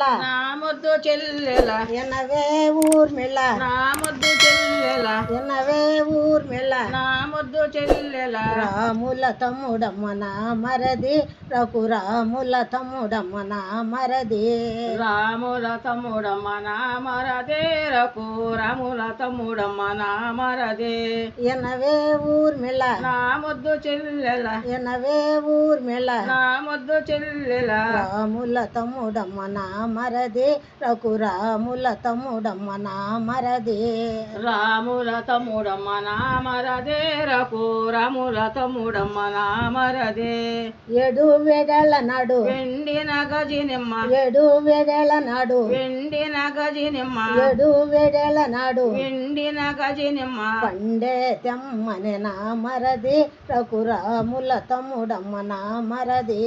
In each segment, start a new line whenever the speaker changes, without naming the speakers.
ఊర్మిళ
నా ముద్దు చెల్లెల?
ఎనవే ఊర్మిళ
నా ముద్దు చెల్లెల?
ఎనవే ఊర్మిళ
నా ముద్దు చెల్లెల?
రాముల తమ్ముడమ్మ నా మరది. రఘురాముల తమ్ముడమ్మ నా మరది.
రాముల తమ్ముడమ్మ నా మరదే. రకు రాముల తమ్ముడమ్మ నా మరదే.
ఎనవే ఊర్మిళ
నా ముద్దు చెల్లెల?
ఎనవే ఊర్మిళ
నా ముద్దు చెల్లెల?
రాముల తమ్ముడమ్మ నా మరది. రఘురాముల తమ్ముడమ్మ నా మరది.
రాముల తమ్ముడమ్మ నా మరదే రకు రాముల తమ్ముడమ్మ నా మరదే.
ఏడు వేడల నాడు.
వెండిన గజినిమ్మ
ఏడు వేడల నాడు.
వెండిన గజినిమ్మ
ఏడు వేడల నాడు.
వెండిన గజినిమ్మ
పండే తెమ్మని నా మరది రఘురాముల తమ్ముడమ్మ నా మరది.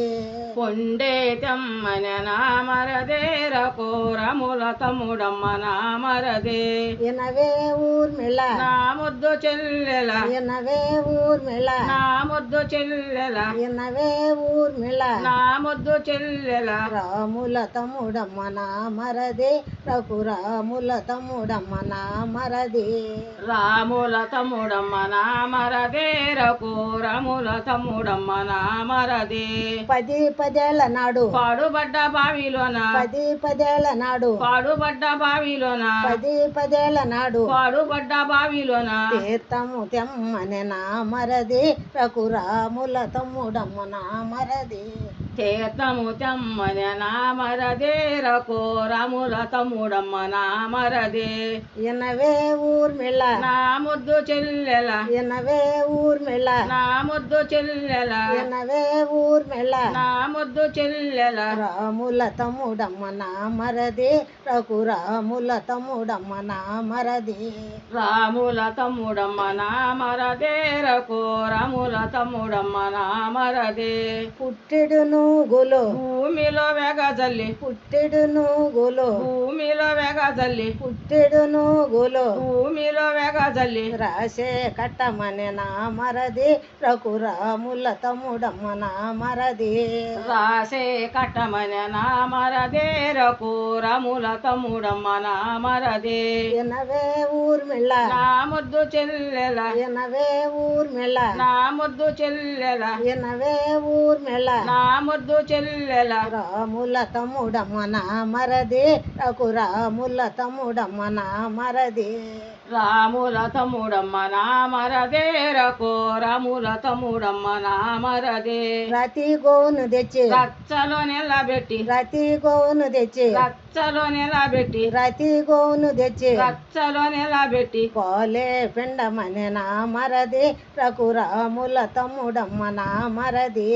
పొండే తెమ్మన నా మరదే రకు రాముల తమ్ముడమ్మ నా మరదే
ఎనవే ఊర్మిళ
నా ముద్దు చెల్లెల.
ఎనవే ఊర్మిళ
నా ముద్దు చెల్లెల.
ఎనవే ఊర్మిళ
నా ముద్దు చెల్లెల.
రాముల తమ్ముడమ్మ నా మరది రఘురాముల తమ్ముడమ్మ నా మరది
రాముల తమ్ముడమ్మ నా మరదే రకు రాముల తమ్ముడమ్మ నా మరదే
పది పదేళ్ళ నాడు.
పాడుబడ్డ బావిలోన.
పది పదేళ్ళ నాడు.
పాడుబడ్డ బావిలోన?
పది పదేళ్ళ నాడు.
పాడుబడ్డ బావిలోన?
తీర్థము తెమ్మని నా మరది. రఘురాముల తమ్ముడమ్మ నా మరది.
తీర్థము తెమ్మన నా మరదే రకు రాముల తమ్ముడమ్మ నా మరదే
ఎనవే ఊర్మిళ
నా ముద్దు చెల్లెల
ఎనవే ఊర్మిళ
నా ముద్దు చెల్లెల
ఎనవే ఊర్మిళ
నా ముద్దు చెల్లెల
రాముల తమ్ముడమ్మ నా మరది. రఘురాముల తమ్ముడమ్మ నా మరది.
రాముల తమ్ముడమ్మ నా మరదే. రకు రాముల తమ్ముడమ్మ నా మరదే.
పుట్టెడు నూగులు
భూమిలో వెగజల్లి
పుట్టెడు నూగులు
భూమిలో వెగజల్లి
పుట్టెడు నూగులు
భూమిలో వెగజల్లి
రాసే కట్టమని నా మరది. రఘురాముల తమ్ముడమ్మ నా మరది.
రాసే కట్టమని నా మరదే. రకు రాముల తమ్ముడమ్మ నా మరదే.
ఎనవే ఊర్మిళ
నా ముద్దు చెల్లెల.
ఎనవే ఊర్మిళ
నా ముద్దు చెల్లెల.
ఎనవే ఊర్మిళ
నా ముద్దు చెల్లెల?
రాముల తమ్ముడమ్మ నా మరది రఘురాముల తమ్ముడమ్మ నా మరది.
రాముల తమ్ముడమ్మ నా మరదే రకు రాముల తమ్ముడమ్మ నా మరదే.
రతి గోను తెచ్చి
రచ్చలో నిలబెట్టి
రతి గోను తెచ్చి
రచ్చలో నిలబెట్టి
రతి గోను తెచ్చి
రచ్చలో నిలబెట్టి
కోలే పిండమని నా మరది రఘురాముల తమ్ముడమ్మ నా మరది.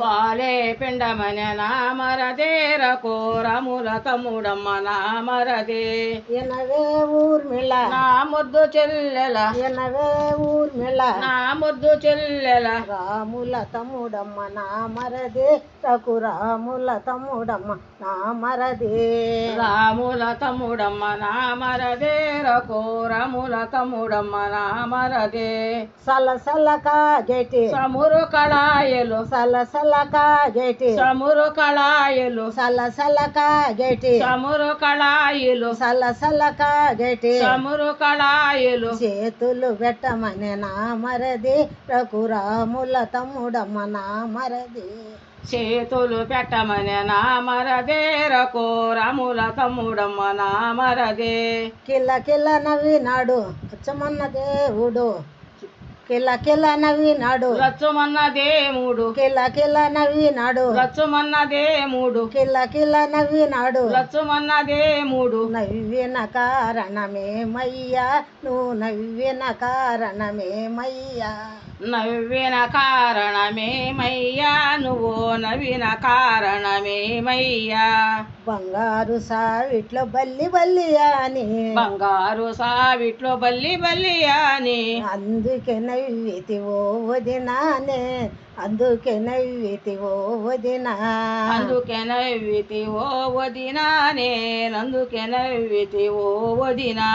పాలే పిండమని నా మరదే రకు రాముల తమ్ముడమ్మ నా మరదే.
ఎనవే ఊర్మిళ
నా ముద్దు చెల్లెల.
ఎనవే ఊర్మిళ
నా ముద్దు చెల్లెల.
రాముల తమ్ముడమ్మ నా మరది రఘురాముల తమ్ముడమ్మ నా మరది.
రాముల తమ్ముడమ్మ నా మరదే రకు రాముల తమ్ముడమ్మ నా మరదే.
సలసల కాగేటి
సమురు కళాయలు
సలసల కాగేటి
సమురు కళాయలు
సలసల కాగేటి
సమురు కళాయిలు
సలసల కాగేటి
సమురు కళాయిలు.
చేతులు పెట్టమని నా మరది రఘురాముల తమ్ముడమ్మ నా మరది.
చేతులు పెట్టమని నా మరదే రకు రాముల తమ్ముడమ్మ నా మరదే.
కిల కిల నవ్వినాడు అచ్చమన్న దేవుడు. కిల కిల నవ్వినాడు
రచ్చుమన్న దేముడు
కిల కిల నవ్వినాడు
రచ్చుమన్న దేముడు
కిల కిల నవ్వినాడు
రచ్చుమన్న దేముడు
నవ్విన కారణమేమయ్యా? నువ్వు నవ్విన కారణమేమయ్యా?
నవ్విన కారణమేమయ్యా? నువ్వు కారణమేమయ్యా?
బంగారు సావిట్లో బల్లి బల్లి అని.
బంగారు సావిట్లో బల్లి బల్లి అని.
అందుకే నవ్వితి ఓ వదినానే అందుకే నవ్వితి ఓ వదినా.
అందుకే నవ్వితి ఓ వదినా నేనందుకే నవ్వితి ఓ వదినా.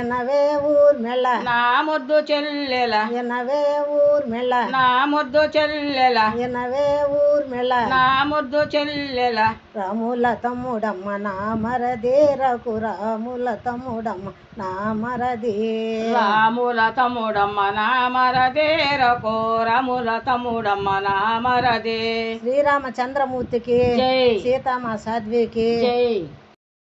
ఎనవే ఊర్మెళ
నా ముద్దు చెల్లెల.
ఎనవే ఊర్మెళ
నా ముద్దు చెల్లెల.
ఎనవే ఊర్మెళ
నా ముద్దు చెల్లెల.
రాముల తమ్ముడమ్మ నా మరదే రఘు రాముల తమ్ముడమ్మ నా మరదే.
రాముల తమ్ముడమ్మ నా మరదే రకో రాముల తమ్ముడమ్మ నా మరదే.
శ్రీరామచంద్రమూర్తికి
జై.
సీతమ్మ సాధ్వికి
జై.